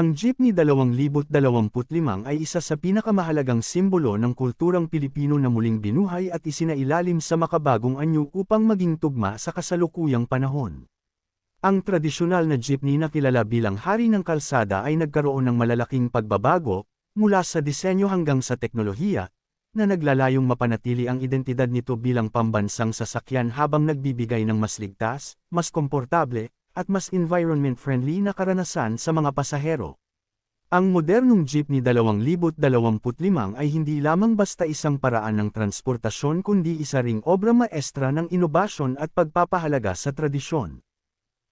Ang Jeepney 2025 ay isa sa pinakamahalagang simbolo ng kulturang Pilipino na muling binuhay at isinailalim sa makabagong anyo upang maging tugma sa kasalukuyang panahon. Ang tradisyonal na jeepney na kilala bilang hari ng kalsada ay nagkaroon ng malalaking pagbabago, mula sa disenyo hanggang sa teknolohiya, na naglalayong mapanatili ang identidad nito bilang pambansang sasakyan habang nagbibigay ng mas ligtas, mas komportable, at mas environment-friendly na karanasan sa mga pasahero. Ang modernong jeepney 2025 ay hindi lamang basta isang paraan ng transportasyon kundi isa ring obra maestra ng inobasyon at pagpapahalaga sa tradisyon.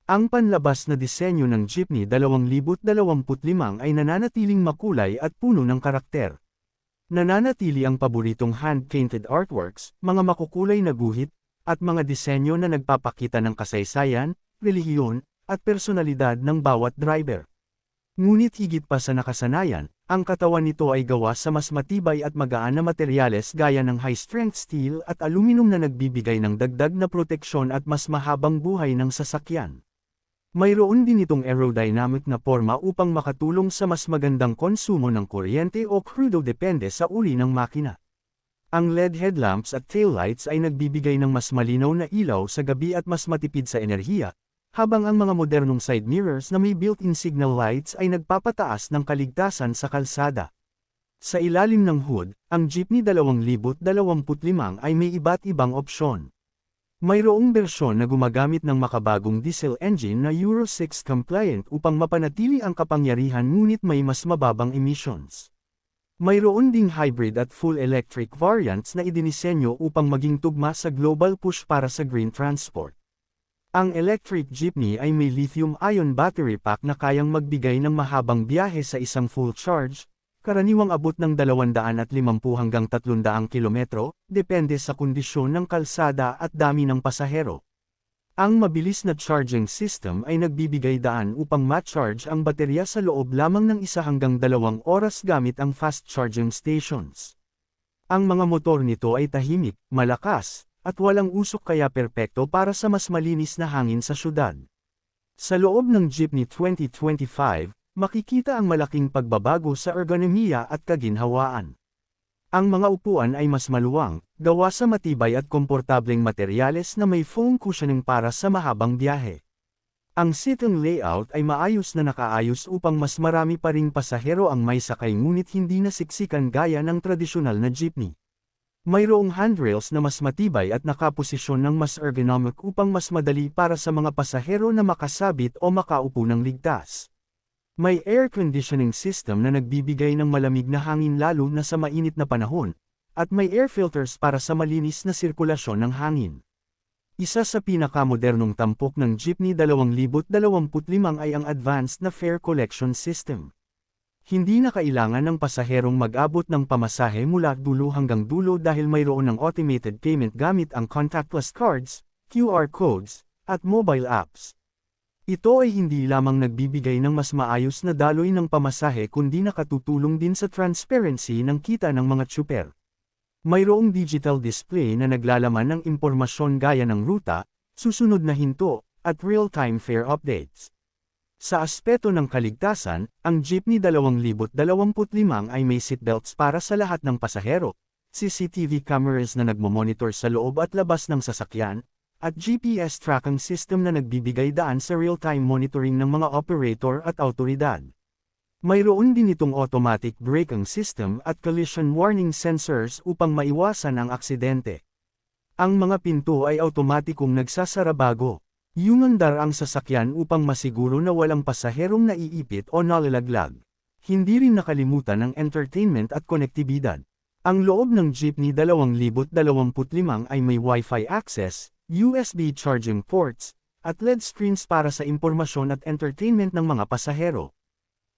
Ang panlabas na disenyo ng jeepney 2025 ay nananatiling makulay at puno ng karakter. Nananatili ang paboritong hand-painted artworks, mga makukulay na guhit, at mga disenyo na nagpapakita ng kasaysayan, relihiyon, at personalidad ng bawat driver. Ngunit higit pa sa nakasanayan, ang katawan nito ay gawa sa mas matibay at magaan na materyales gaya ng high-strength steel at aluminum na nagbibigay ng dagdag na proteksyon at mas mahabang buhay ng sasakyan. Mayroon din itong aerodynamic na forma upang makatulong sa mas magandang konsumo ng kuryente o crudo depende sa uri ng makina. Ang LED headlamps at taillights ay nagbibigay ng mas malinaw na ilaw sa gabi at mas matipid sa enerhiya, habang ang mga modernong side mirrors na may built-in signal lights ay nagpapataas ng kaligtasan sa kalsada. Sa ilalim ng hood, ang Jeepney 2025 ay may iba't ibang opsyon. Mayroong bersyon na gumagamit ng makabagong diesel engine na Euro 6 compliant upang mapanatili ang kapangyarihan ngunit may mas mababang emissions. Mayroon ding hybrid at full electric variants na idinisenyo upang maging tugma sa global push para sa green transport. Ang electric jeepney ay may lithium-ion battery pack na kayang magbigay ng mahabang biyahe sa isang full charge, karaniwang abot ng 250 hanggang 300 kilometro, depende sa kondisyon ng kalsada at dami ng pasahero. Ang mabilis na charging system ay nagbibigay daan upang ma-charge ang baterya sa loob lamang ng isa hanggang dalawang oras gamit ang fast charging stations. Ang mga motor nito ay tahimik, malakas, at walang usok kaya perpekto para sa mas malinis na hangin sa syudad. Sa loob ng Jeepney 2025, makikita ang malaking pagbabago sa ergonomiya at kaginhawaan. Ang mga upuan ay mas maluwang, gawa sa matibay at komportableng materyales na may foam cushioning para sa mahabang biyahe. Ang sitting layout ay maayos na nakaayos upang mas marami pa ring pasahero ang may sakay ngunit hindi nasiksikan gaya ng tradisyonal na jeepney. Mayroong handrails na mas matibay at nakaposisyon ng mas ergonomic upang mas madali para sa mga pasahero na makasabit o makaupo ng ligtas. May air conditioning system na nagbibigay ng malamig na hangin lalo na sa mainit na panahon, at may air filters para sa malinis na sirkulasyon ng hangin. Isa sa pinakamodernong tampok ng Jeepney 2025 ay ang Advanced na Fare Collection System. Hindi na kailangan ng pasaherong mag-abot ng pamasahe mula dulo hanggang dulo dahil mayroon ng automated payment gamit ang contactless cards, QR codes, at mobile apps. Ito ay hindi lamang nagbibigay ng mas maayos na daloy ng pamasahe kundi nakatutulong din sa transparency ng kita ng mga tsuper. Mayroong digital display na naglalaman ng impormasyon gaya ng ruta, susunod na hinto, at real-time fare updates. Sa aspeto ng kaligtasan, ang Jeepney 2025 ay may seatbelts para sa lahat ng pasahero, CCTV cameras na nagmomonitor sa loob at labas ng sasakyan, at GPS tracking system na nagbibigay daan sa real-time monitoring ng mga operator at autoridad. Mayroon din itong automatic braking system at collision warning sensors upang maiwasan ang aksidente. Ang mga pinto ay automatikong nagsasara bago, Yumandar ang sasakyan upang masiguro na walang pasaherong naiipit o nalalaglag. Hindi rin nakalimutan ang entertainment at konektibidad. Ang loob ng Jeepney 2025 ay may Wi-Fi access, USB charging ports, at LED screens para sa impormasyon at entertainment ng mga pasahero.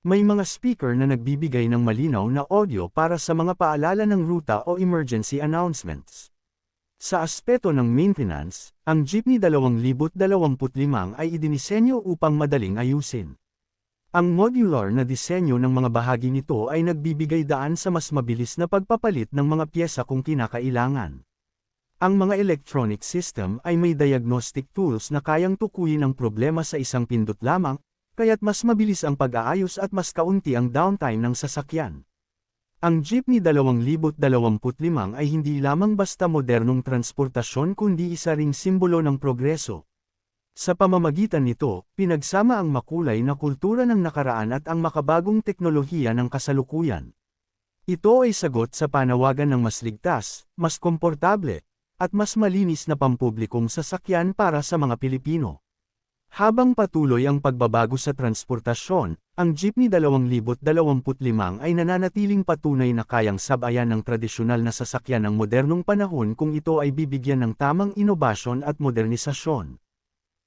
May mga speaker na nagbibigay ng malinaw na audio para sa mga paalala ng ruta o emergency announcements. Sa aspeto ng maintenance, ang Jeepney 2025 ay idinisenyo upang madaling ayusin. Ang modular na disenyo ng mga bahagi nito ay nagbibigay daan sa mas mabilis na pagpapalit ng mga pyesa kung kinakailangan. Ang mga electronic system ay may diagnostic tools na kayang tukuyin ang problema sa isang pindot lamang, kaya't mas mabilis ang pag-aayos at mas kaunti ang downtime ng sasakyan. Ang Jeepney 2025 ay hindi lamang basta modernong transportasyon kundi isa ring simbolo ng progreso. Sa pamamagitan nito, pinagsama ang makulay na kultura ng nakaraan at ang makabagong teknolohiya ng kasalukuyan. Ito ay sagot sa panawagan ng mas ligtas, mas komportable, at mas malinis na pampublikong sasakyan para sa mga Pilipino. Habang patuloy ang pagbabago sa transportasyon, ang Jeepney 2025 ay nananatiling patunay na kayang sabayan ng tradisyonal na sasakyan ng modernong panahon kung ito ay bibigyan ng tamang inobasyon at modernisasyon.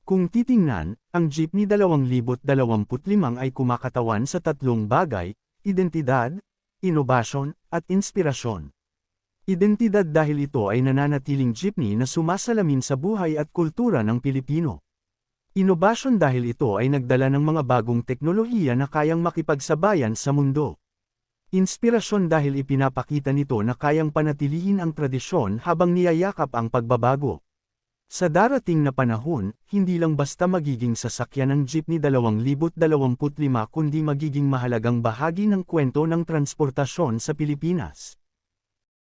Kung titingnan, ang Jeepney 2025 ay kumakatawan sa tatlong bagay, identidad, inobasyon, at inspirasyon. Identidad dahil ito ay nananatiling jeepney na sumasalamin sa buhay at kultura ng Pilipino. Inobasyon dahil ito ay nagdala ng mga bagong teknolohiya na kayang makipagsabayan sa mundo. Inspirasyon dahil ipinapakita nito na kayang panatilihin ang tradisyon habang niyayakap ang pagbabago. Sa darating na panahon, hindi lang basta magiging sasakyan ng jeepney 2025 kundi magiging mahalagang bahagi ng kwento ng transportasyon sa Pilipinas.